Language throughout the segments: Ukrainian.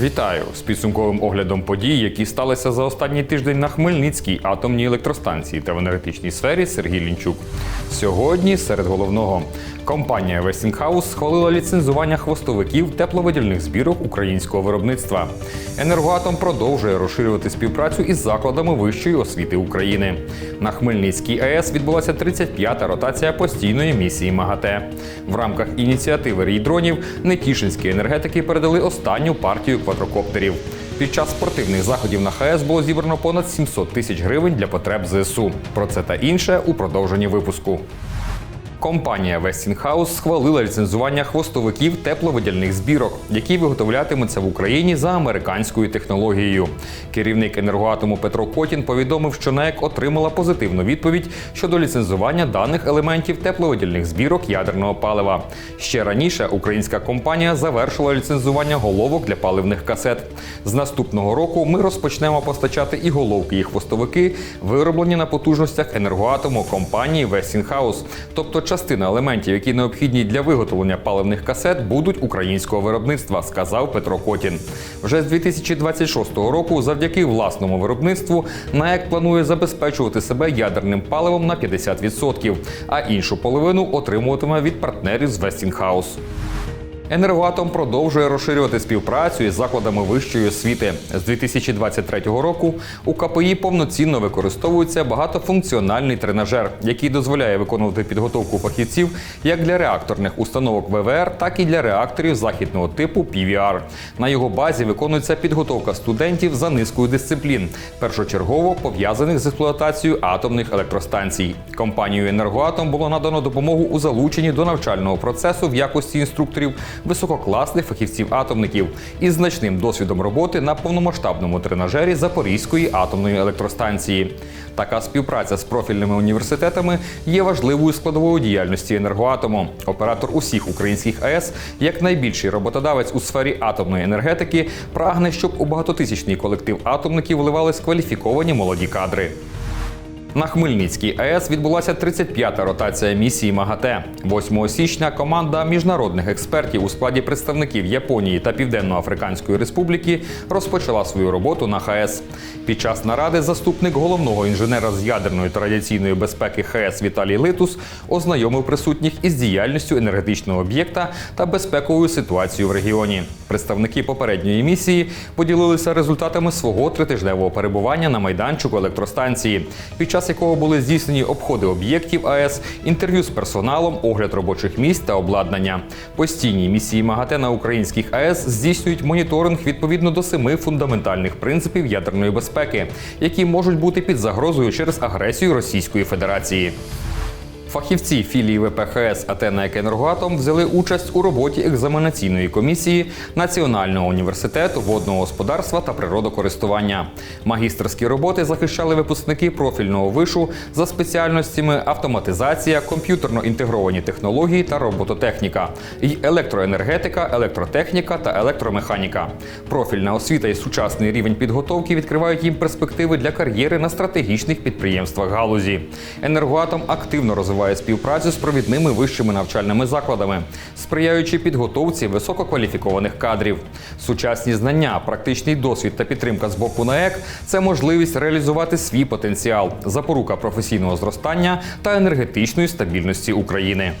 Вітаю з підсумковим оглядом подій, які сталися за останній тиждень на Хмельницькій атомній електростанції та в енергетичній сфері Сергій Лінчук. Сьогодні серед головного компанія Westinghouse схвалила ліцензування хвостовиків тепловидільних збірок українського виробництва. Енергоатом продовжує розширювати співпрацю із закладами вищої освіти України. На Хмельницькій АЕС відбулася 35-та ротація постійної місії МАГАТЕ. В рамках ініціативи рейдронів Нетішинські енергетики передали останню партію квадрокоптерів. Під час спортивних заходів на ХАЕС було зібрано понад 700 тисяч гривень для потреб ЗСУ. Про це та інше у продовженні випуску. Компанія Westinghouse схвалила ліцензування хвостовиків тепловидільних збірок, які виготовлятимуться в Україні за американською технологією. Керівник енергоатому Петро Котін повідомив, що НАЕК отримала позитивну відповідь щодо ліцензування даних елементів тепловидільних збірок ядерного палива. Ще раніше українська компанія завершила ліцензування головок для паливних касет. З наступного року ми розпочнемо постачати і головки, і хвостовики, вироблені на потужностях енергоатому компанії Westinghouse. Тобто частина елементів, які необхідні для виготовлення паливних касет, будуть українського виробництва, сказав Петро Котін. Вже з 2026 року, завдяки власному виробництву, НАЕК планує забезпечувати себе ядерним паливом на 50%, а іншу половину отримуватиме від партнерів з Westinghouse. Енергоатом продовжує розширювати співпрацю із закладами вищої освіти. З 2023 року у КПІ повноцінно використовується багатофункціональний тренажер, який дозволяє виконувати підготовку фахівців як для реакторних установок ВВР, так і для реакторів західного типу PVR. На його базі виконується підготовка студентів за низкою дисциплін, першочергово пов'язаних з експлуатацією атомних електростанцій. Компанією Енергоатом було надано допомогу у залученні до навчального процесу в якості інструкторів висококласних фахівців-атомників із значним досвідом роботи на повномасштабному тренажері Запорізької атомної електростанції. Така співпраця з профільними університетами є важливою складовою діяльності енергоатому. Оператор усіх українських АЕС, як найбільший роботодавець у сфері атомної енергетики, прагне, щоб у багатотисячний колектив атомників вливались кваліфіковані молоді кадри. На Хмельницькій АЕС відбулася 35-та ротація місії МАГАТЕ. 8 січня команда міжнародних експертів у складі представників Японії та Південно-Африканської Республіки розпочала свою роботу на ХАЕС. Під час наради заступник головного інженера з ядерної та радіаційної безпеки ХАЕС Віталій Литус ознайомив присутніх із діяльністю енергетичного об'єкта та безпековою ситуацією в регіоні. Представники попередньої місії поділилися результатами свого тритижневого перебування на майданчику електростанції. Під час якого були здійснені обходи об'єктів АЕС, інтерв'ю з персоналом, огляд робочих місць та обладнання. Постійні місії МАГАТЕ на українських АЕС здійснюють моніторинг відповідно до семи фундаментальних принципів ядерної безпеки, які можуть бути під загрозою через агресію Російської Федерації. Фахівці філії ВПХС Атена Енергоатом взяли участь у роботі екзаменаційної комісії Національного університету водного господарства та природокористування. Магістерські роботи захищали випускники профільного вишу за спеціальностями автоматизація, комп'ютерно інтегровані технології та робототехніка, і електроенергетика, електротехніка та електромеханіка. Профільна освіта і сучасний рівень підготовки відкривають їм перспективи для кар'єри на стратегічних підприємствах галузі. Енергоатом активно розвиває співпрацю з провідними вищими навчальними закладами, сприяючи підготовці висококваліфікованих кадрів. Сучасні знання, практичний досвід та підтримка з боку НАЕК це можливість реалізувати свій потенціал, запорука професійного зростання та енергетичної стабільності України.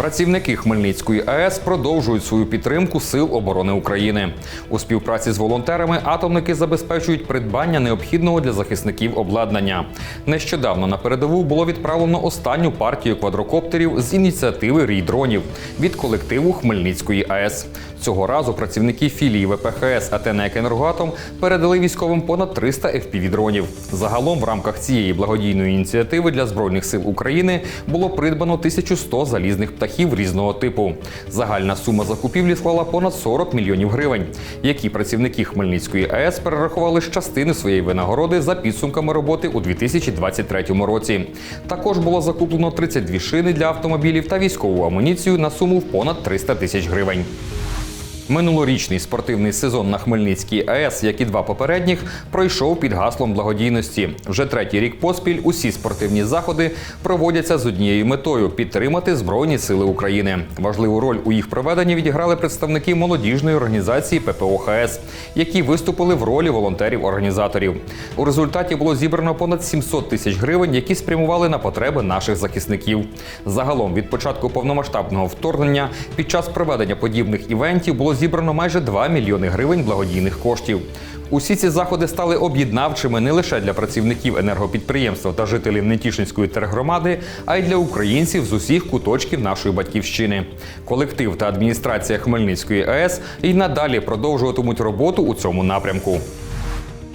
Працівники Хмельницької АЕС продовжують свою підтримку Сил оборони України. У співпраці з волонтерами атомники забезпечують придбання необхідного для захисників обладнання. Нещодавно на передову було відправлено останню партію квадрокоптерів з ініціативи рій-дронів від колективу Хмельницької АЕС. Цього разу працівники філії ВПХС «Атена Енергоатом передали військовим понад 300 FPV-дронів. Загалом в рамках цієї благодійної ініціативи для збройних сил України було придбано 1100 залізних птахів різного типу. Загальна сума закупівлі склала понад 40 мільйонів гривень, які працівники Хмельницької АЕС перерахували з частини своєї винагороди за підсумками роботи у 2023 році. Також було закуплено 32 шини для автомобілів та військову амуніцію на суму в понад 300 тисяч гривень. Минулорічний спортивний сезон на Хмельницькій АЕС, як і два попередніх, пройшов під гаслом благодійності. Вже третій рік поспіль усі спортивні заходи проводяться з однією метою підтримати Збройні Сили України. Важливу роль у їх проведенні відіграли представники молодіжної організації ППО ХС, які виступили в ролі волонтерів-організаторів. У результаті було зібрано понад 700 тисяч гривень, які спрямували на потреби наших захисників. Загалом від початку повномасштабного вторгнення під час проведення подібних івентів було зібрано майже 2 мільйони гривень благодійних коштів. Усі ці заходи стали об'єднавчими не лише для працівників енергопідприємства та жителів Нетішинської тергромади, а й для українців з усіх куточків нашої батьківщини. Колектив та адміністрація Хмельницької АЕС і надалі продовжуватимуть роботу у цьому напрямку.